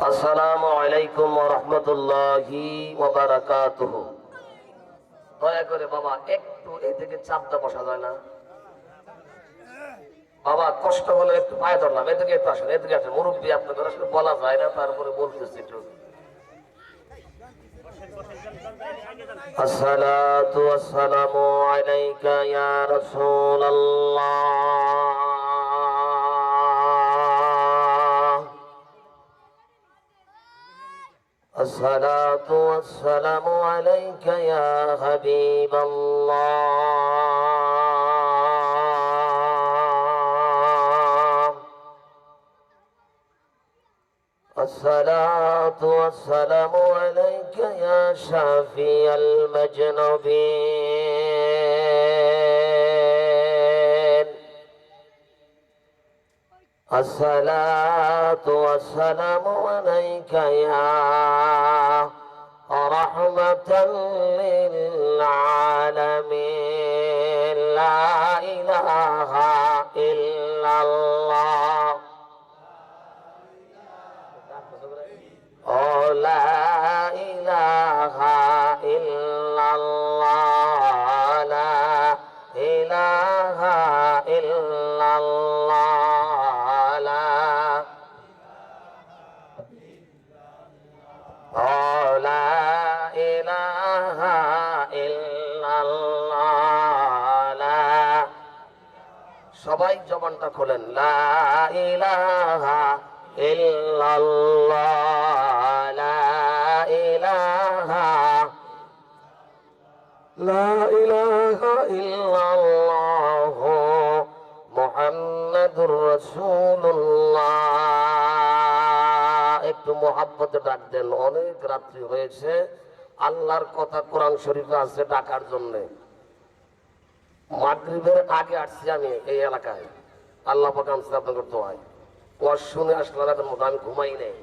আসসালামু আলাইকুম রহমতুল্লাহি ওবারাকাতুহ দয়া করে বাবা একটু এই থেকে চাপটা বসা যায় না বাবা কষ্ট হলে একটু পায়ে ধরলাম এদিকে একটু আসেন এদিকে আসেন মুরব্বী আপনাদের আসলে বলা যায় না তারপরে বলতেছি একটু الصلاة والسلام عليك يا رسول الله الصلاة والسلام عليك يا حبيب الله. الصلاة والسلام عليك يا شافي المجنبين. الصلاة والسلام عليك يا رحمة للعالمين. لا إله إلا الله. Oh, জবানটা খোলেন, লা লা একটু মোহাব্বতে ডাক দেন, অনেক রাত্রি হয়েছে, আল্লাহর কথা কোরআন শরীফে আছে ডাকার জন্যে। মাগরিবের আগে আসছি আমি এই এলাকায়। আল্লাহ আপনার আনসার আপনাদের দোয়ায়। শুনে আসলে রাতের মতো আমি ঘুমাই নেই।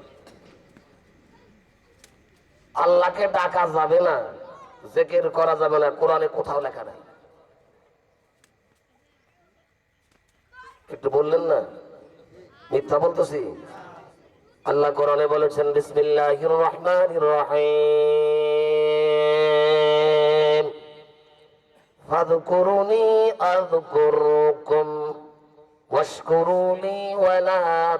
আল্লাহকে ডাকা যাবে না, জেকের করা যাবে না, কোরআনে কোথাও লেখা নাই। একটু বললেন না? মিথ্যা বলতেছি? আল্লাহ কোরআনে বলেছেন, বিসমিল্লাহির রহমানির রহিম। ফাদকুরুনি আযকুরুকুম। واشكروا لي ولا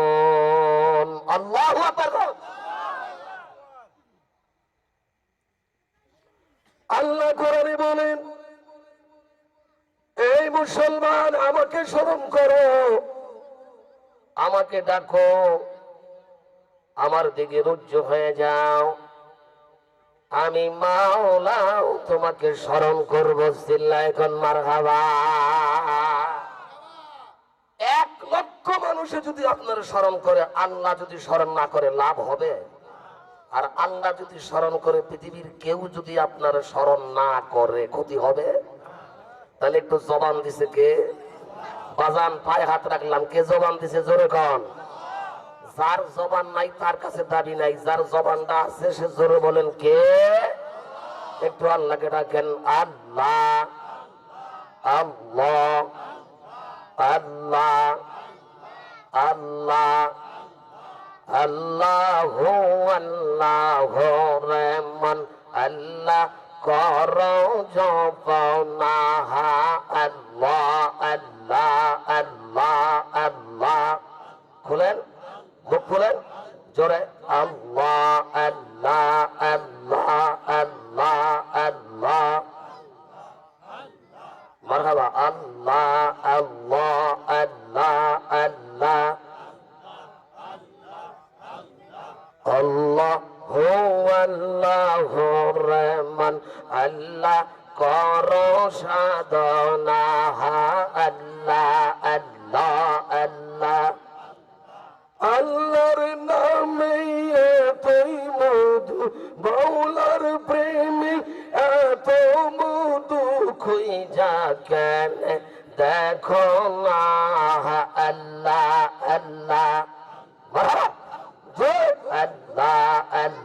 تكفرون الله أكبر আল্লাহ কোরআনে বলেন এই মুসলমান আমাকে স্মরণ করো আমাকে ডাকো আমার দিকে রুজ্জ হয়ে যাও আমি মাওলাও তোমাকে স্মরণ করব চিল্লা এখন মার এক লক্ষ মানুষে যদি আপনার স্মরণ করে, আল্লাহ যদি স্মরণ না করে, লাভ হবে? আর আল্লাহ যদি স্মরণ করে, পৃথিবীর কেউ যদি আপনার স্মরণ না করে, ক্ষতি হবে? তাহলে একটু জবান দিছে কে? বাজান পায়ে হাত রাখলাম, কে জবান দিছে? জোরে কন। যার জবান নাই, তার কাছে দাবি নাই। যার জবানটা আছে, সে জোরে বলেন, কে? একটু আল্লাহকে ডাকেন, আল্লাহ আল্লাহ আল্লাহ আল্লাহ আল্লাহ আল্লাহ রেমন আল্লাহ কর জপনা আল্লাহ আল্লাহ আল্লাহ। কর সাধনা আল্লাহ আল্লাহ আল্লাহ। আল্লাহর নামে এতই মধু বাউলার প্রেমে এত মধু খুঁজা কেন? দেখো না আল্লাহ আল্লাহ। আল্লাহ আল্লাহ।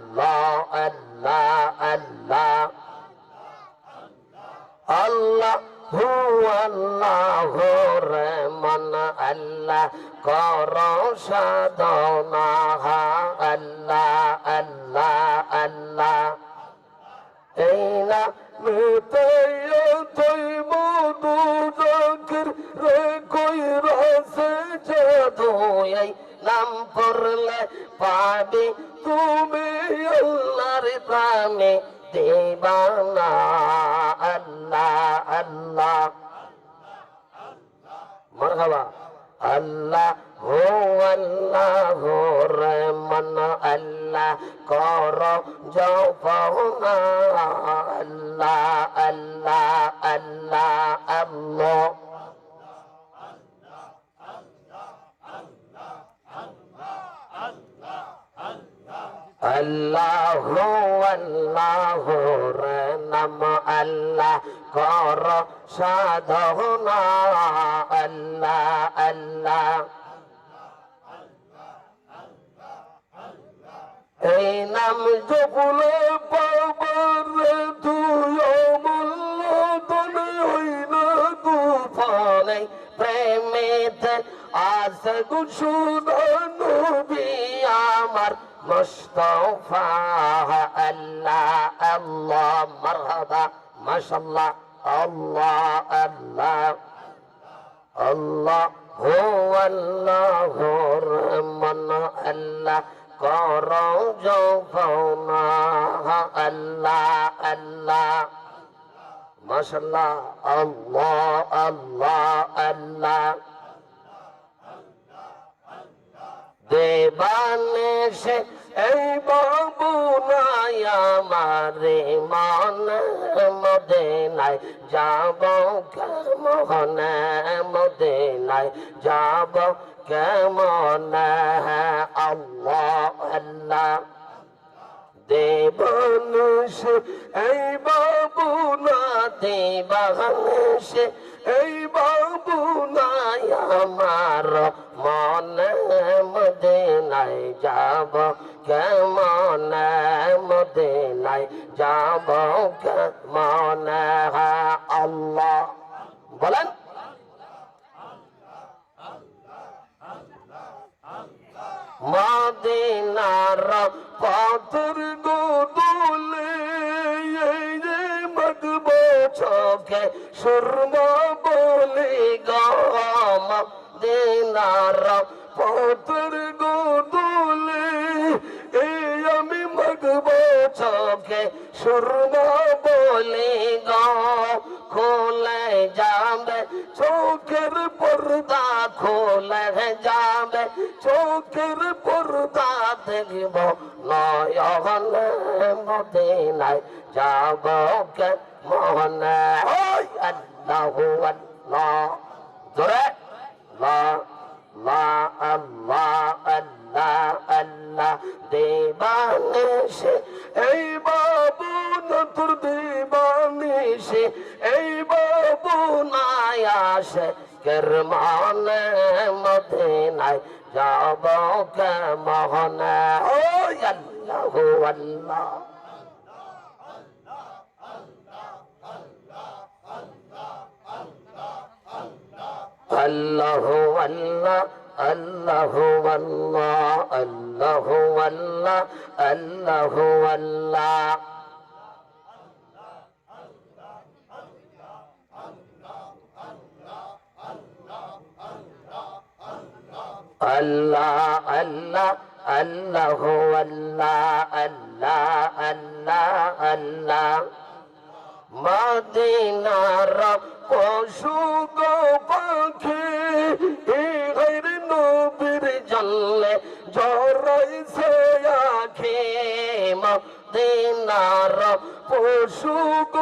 পাবি তুমি আল্লাহর প্রাণে দেবানা আল্লাহ আল্লাহ। মারহাবা। আল্লাহ হো আল্লাহ রহমান। আল্লাহ কর জপনা আল্লাহ আল্লাহ আল্লাহ আল্লাহ। আল্লাহ আল্লাহ নাম আল্লাহ কর সাধনা আল্লাহ আল্লাহ। এই নাম জপুলে পাবার আছে গুসুদানু আমার মুস্তফা আল্লাহ আল্লাহ মারহাবা মাশাল্লাহ আল্লাহ আল্লাহ আল্লাহ হো আল্লাহ রহমান আল্লাহ কর যৌনা আল্লাহ আল্লাহ মাশাল্লাহ আল্লাহ আল্লাহ আল্লাহ দেবানে সে এই বাবু নাই আমারে মন মদে নাই। যাব কেমন মদে নাই? যাব কেমন? আল্লাহ আল্লাহ। দেবানুষ এই বাবু না দেবানুষ এই বাবু নাই আমার মনে মদে নাই যাব। কেমন মদে নাই যাব? কেমন? আল্লাহ। বলেন। মদিনার পথর গোদুলে মগব চোখে সুরম বলে গামা দিনার পথর গোদলে এই আমি মগব চোখে সুরম খোলে যাবে, চোখের পর্দা দেখব। নয়ন মদিনায় যাব কে মনে ওই আল্লাহ আল্লাহ। জোরে? লা লা, আল্লাহ আল্লাহ আল্লাহ। দেবানিসে এই বাবু নতুর দেবানিসে এই বাবু নাই আসে। কেরমানে মদিনায় যাব কেমন? ওই আল্লাহ আল্লাহ। আল্লাহ আল্লাহ আল্লাহ আল্লাহ আল্লাহ আল্লাহ আল্লাহ আল্লাহ। Allah, Allah, Allah, Allah, Allah, Allah, Allah. Medina রব পশুগ পাখি ইহের নবীর জল্লে জরাইছে আখি মদিনা রব পশুগ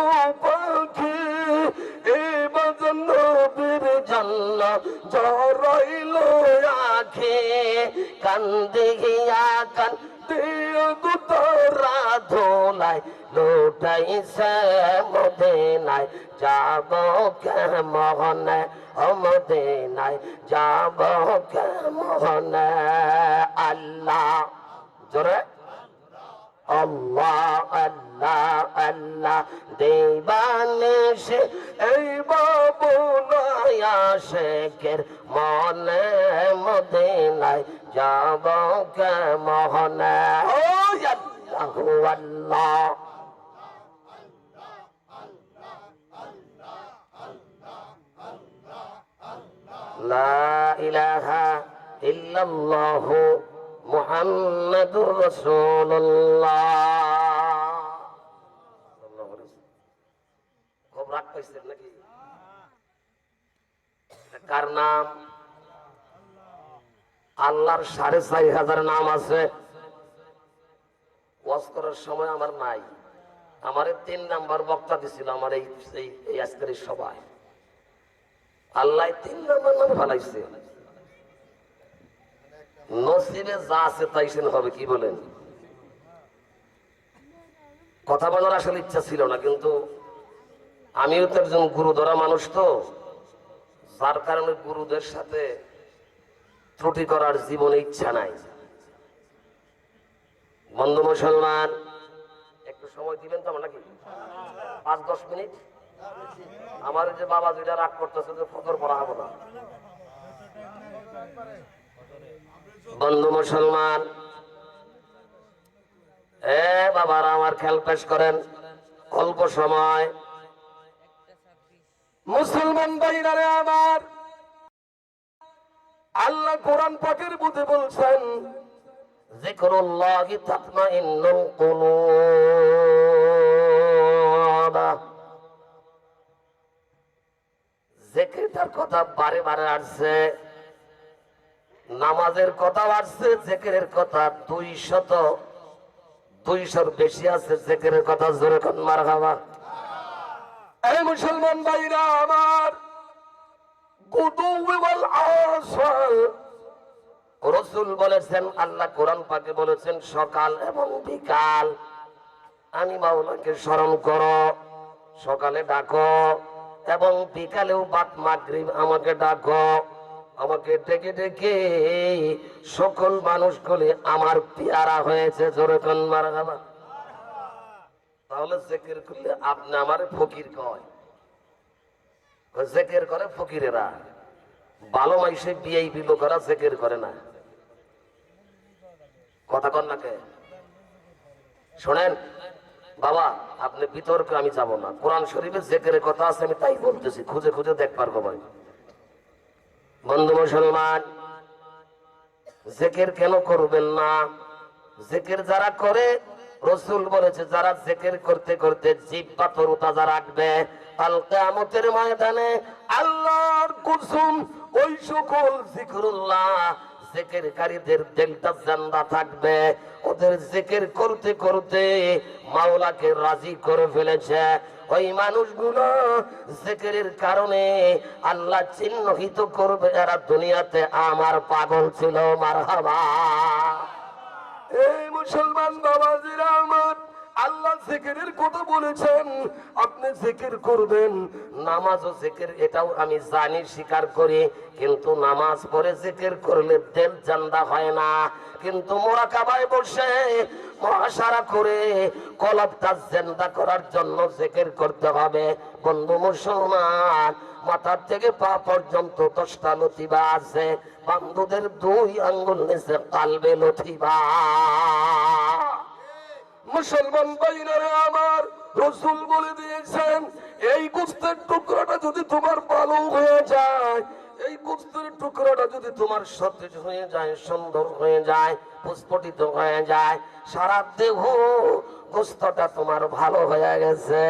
আল্লাহ জরইল আখে, কান্দে গিয়া কান দুতরা ধোলাই লোটাই সে মদেনায়, যাব কে মোহনে অমদেনায় যাব কে মোহনে আল্লাহ, জোরে? আল্লাহ আল্লাহ। আল্লাহ দেবানে সে এই বাবু নয়া শেখের মনে মদিনায় যাব কে মোহনে ও আল্লাহু আল্লাহ لا إله إلا الله محمد رسول الله কার নাম? আল্লাহর সাড়ে চারি হাজার নাম আছে। করার সময় আমার নাই। আমার তিন নাম্বার বক্তা দিছিল আমার এই, এই- আজকের সভায়। আল্লাহ তিন নম্বর নাম ফালাইছে। নসিবে যা আছে তাই হবে, কি বলেন? কথা বলার আসলে ইচ্ছা ছিল না, কিন্তু আমিও তো একজন গুরু ধরা মানুষ তো। যার কারণে গুরুদের সাথে ত্রুটি করার জীবনে ইচ্ছা নাই। বন্ধু মুসলমান, একটু সময় দিবেন তো নাকি? পাঁচ, দশ মিনিট? আমার যে বাবা যেটা রাগ করতেছে যে ফতর পড়া হব না। বন্ধু মুসলমান, এ বাবারা আমার খেয়াল পেশ করেন, অল্প সময় মুসলমান ভাইরারে আমার। আল্লাহ কোরআন পাকের বুঝে বলছেন জিকরুল্লাহি তাতমাইন্নুল কুলুব। জেকেরটার কথা বারে বারে আসছে, নামাজের কথা আসছে, জেকেরের কথা দুই শত দুইশোর বেশি আছে জেকেরের কথা, জোরে কোন মার খাবা এই মুসলমান ভাইরা আমার রসুল বলেছেন, আল্লাহ কোরআন পাকে বলেছেন, সকাল এবং বিকাল। আমি মাওলাকে স্মরণ করো, সকালে ডাকো এবং বিকালেও বাদ মাগরিব আমাকে ডাকো। আমাকে ডেকে ডেকে সকল মানুষগুলি আমার পেয়ারা হয়েছে, জোরে কন মারা গাবা তাহলে জেকের করলে আপনি আমার ফকির কয়। জেকের করে ফকিরেরা। ভালো মাইসে বিয়ে বিলো করা জেকের করে না। কথা কন নাকে শোনেন, বাবা, আপনি বিতর্কে আমি যাব না। কোরআন শরীফে জেকের কথা আছে, আমি তাই বলতেছি। খুঁজে খুঁজে দেখ দেখবার কমাই বন্ধু মুসলমান, জেকের কেন করবেন না? জেকের যারা করে রসুল বলেছে, যারা জেকের করতে করতে জীব পাথর তাজা রাখবে ময়দানে আল্লাহর কুসুম ওই সকল জিকরুল্লাহ জান্দা থাকবে। ওদের জেকের করতে করতে মাওলাকে রাজি করে ফেলেছে। ওই মানুষগুলো জেকেরের কারণে আল্লাহ চিহ্নিত করবে, এরা দুনিয়াতে আমার পাগল ছিল, মারহাবা। এই মুসলমান বাবাজিরা আমার, আল্লাহ জেকেরের কথা বলেছেন, আপনি জেকের করবেন, নামাজ ও জেকের এটাও আমি জানি, স্বীকার করি, কিন্তু নামাজ পড়ে জেকের করলে দেল জান্দা হয় না। কিন্তু মোরা কাবায় বসে মহাসারা করে কলবটা জেন্দা করার জন্য জেকের করতে হবে। বন্ধু মুসলমান মাথার থেকে পা পর্যন্ত দশটা লতিবা আছে বান্ধুদের দুই আঙ্গুল নিচে কালবে লতিবা মুসলমান বাইনারে আমার রসুল বলে দিয়েছেন, এই গোস্তের টুকরাটা যদি তোমার ভালো হয়ে যায়, এই গোস্তের টুকরাটা যদি তোমার সতেজ হয়ে যায়, সুন্দর হয়ে যায়, পুষ্পটিত হয়ে যায়, সারা দেহ গোস্তটা তোমার ভালো হয়ে গেছে।